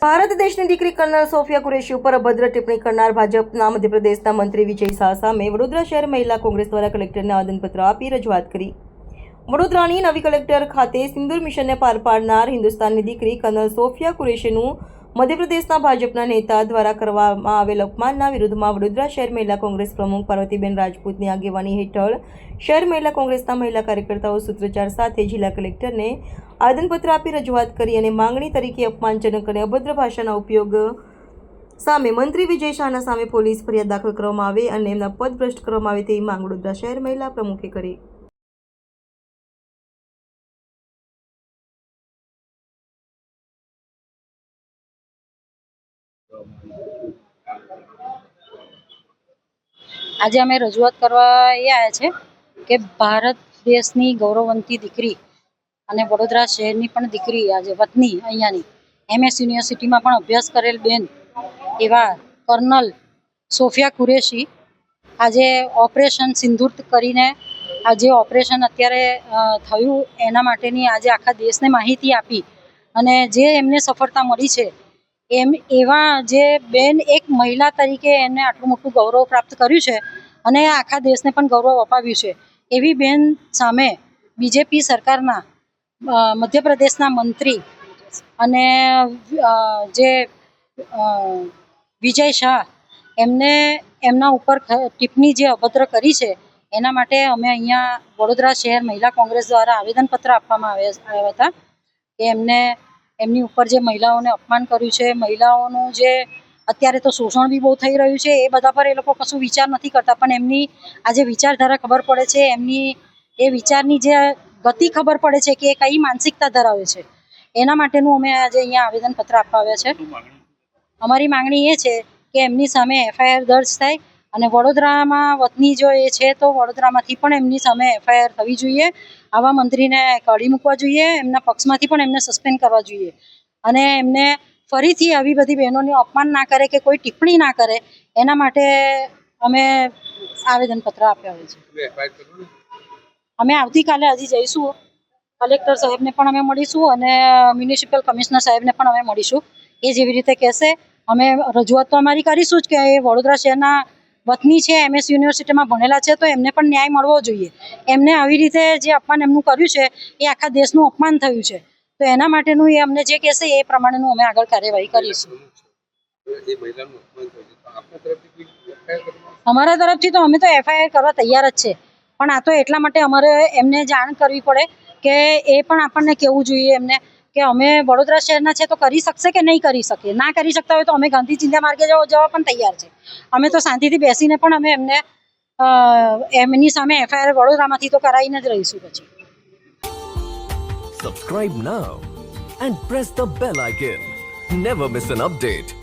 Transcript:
ભારત દેશની દીકરી kernel Sofia Qureshi ઉપર અભદ્ર ટિપ્પણી કરનાર ભાજપના મધ્યપ્રદેશના મંત્રી વિજય શાહ સામે વડોદરા શહેર મહિલા કોંગ્રેસ દ્વારા કલેક્ટરને આવેદનપત્ર આપી રજૂઆત કરી. વડોદરાની નવી કલેક્ટર ખાતે સિંદુર મિશનને પાર પાડનાર હિન્દુસ્તાનની દીકરી કર્નલ સોફિયા કુરેશીનું મધ્યપ્રદેશના ભાજપના નેતા દ્વારા કરવામાં આવેલ અપમાનના વિરુદ્ધમાં વડોદરા શહેર મહિલા કોંગ્રેસ પ્રમુખ પાર્વતીબેન રાજપૂતની આગેવાની હેઠળ શહેર મહિલા કોંગ્રેસના મહિલા કાર્યકર્તાઓ સૂત્રોચ્ચાર સાથે જિલ્લા કલેક્ટરને આવેદનપત્ર આપી રજૂઆત કરી અને માંગણી તરીકે અપમાનજનક અને અભદ્ર ભાષાના ઉપયોગ સામે મંત્રી વિજય શાહના સામે પોલીસ ફરિયાદ દાખલ કરવામાં આવે અને એમના પદ ભ્રષ્ટ કરવામાં આવે તેવી માંગ વડોદરા શહેર મહિલા પ્રમુખે કરી. આજે અમે રજૂઆત કરવા એ આવ્યા છે કે ભારત દેશની ગૌરવવંતી દીકરી અને વડોદરા શહેરની પણ દીકરી, આજે વતની અહીંયાની, એમએસ યુનિવર્સિટીમાં પણ અભ્યાસ કરેલ બેન એવા કર્નલ સોફિયા કુરેશી, આજે ઓપરેશન સિંદૂર કરીને, આજે ઓપરેશન અત્યારે થયું એના માટેની આજે આખા દેશને માહિતી આપી અને જે એમને સફળતા મળી છે એમ એવા જે બેન એક મહિલા તરીકે એમને આટલું મોટું ગૌરવ પ્રાપ્ત કર્યું છે અને આખા દેશને પણ ગૌરવ અપાવ્યું છે. એવી બેન સામે બીજેપી સરકારના મધ્યપ્રદેશના મંત્રી અને જે વિજય શાહ એમને એમના ઉપર ટિપ્પણી જે અભદ્ર કરી છે, એના માટે અમે અહીંયા વડોદરા શહેર મહિલા કોંગ્રેસ દ્વારા આવેદનપત્ર આપવામાં આવ્યા આવ્યા હતા કે એમને એમની ઉપર જે મહિલાઓને અપમાન કર્યું છે, મહિલાઓનું જે અત્યારે તો શોષણ બી બહુ થઈ રહ્યું છે, એ બધા પર એ લોકો કશું વિચાર નથી કરતા. પણ એમની આજે વિચારધારા ખબર પડે છે, એમની એ વિચારની જે ગતિ ખબર પડે છે કે એ કઈ માનસિકતા ધરાવે છે. એના માટેનું અમે આજે અહીંયા આવેદનપત્ર આપવા આવ્યા છે. અમારી માંગણી એ છે કે એમની સામે એફઆઈઆર દર્જ થાય અને વડોદરામાં વતની જો એ છે તો વડોદરામાંથી પણ એમની સામે એફઆઈઆર થવી જોઈએ. આવા મંત્રીને કાઢી મૂકવા જોઈએ એમના પક્ષમાંથી પણ એમને સસ્પેન્ડ કરવા જોઈએ. અને એમને ફરીથી આવી બધી બહેનોને અપમાન ના કરે કે કોઈ ટિપ્પણી ના કરે એના માટે અમે આવેદનપત્ર આપ્યા હોય છે. અમે આવતીકાલે હજી જઈશું. કલેક્ટર સાહેબને પણ અમે મળીશું અને મ્યુનિસિપલ કમિશનર સાહેબને પણ અમે મળીશું. એ જેવી રીતે કહેશે. અમે રજૂઆત તો અમારી કરીશું જ કે એ વડોદરા શહેરના વતની છે એમએસ યુનિવર્સિટીમાં ભણેલા છે, તો એમને પણ ન્યાય મળવો જોઈએ. એમને આવી રીતે જે અપમાન એમનું કર્યું છે, એ આખા દેશનું અપમાન થયું છે. તો એના માટેનું એ અમને જે કહેશે, એ પ્રમાણેનું અમે આગળ કાર્યવાહી કરીશું. અમારા તરફથી તો અમે તો એફઆઈઆર કરવા તૈયાર જ છે. પણ આ તો એટલા માટે અમારે એમને જાણ કરવી પડે કે એ પણ આપણને કેવું જોઈએ એમને. કે અમે વડોદરા શહેરના છે તો કરી શકશે કે નહીં કરી શકીએ? ના કરી શકતા હોય તો અમે ગાંધી ચિંતા માર્ગે જવા પણ તૈયાર છે. અમે તો શાંતિથી બેસીને પણ અમે એમને એમની સામે એફઆઈઆર વડોદરામાંથી તો કરાવીને જ રહીશું પછી. Subscribe now and press the bell icon never miss an update.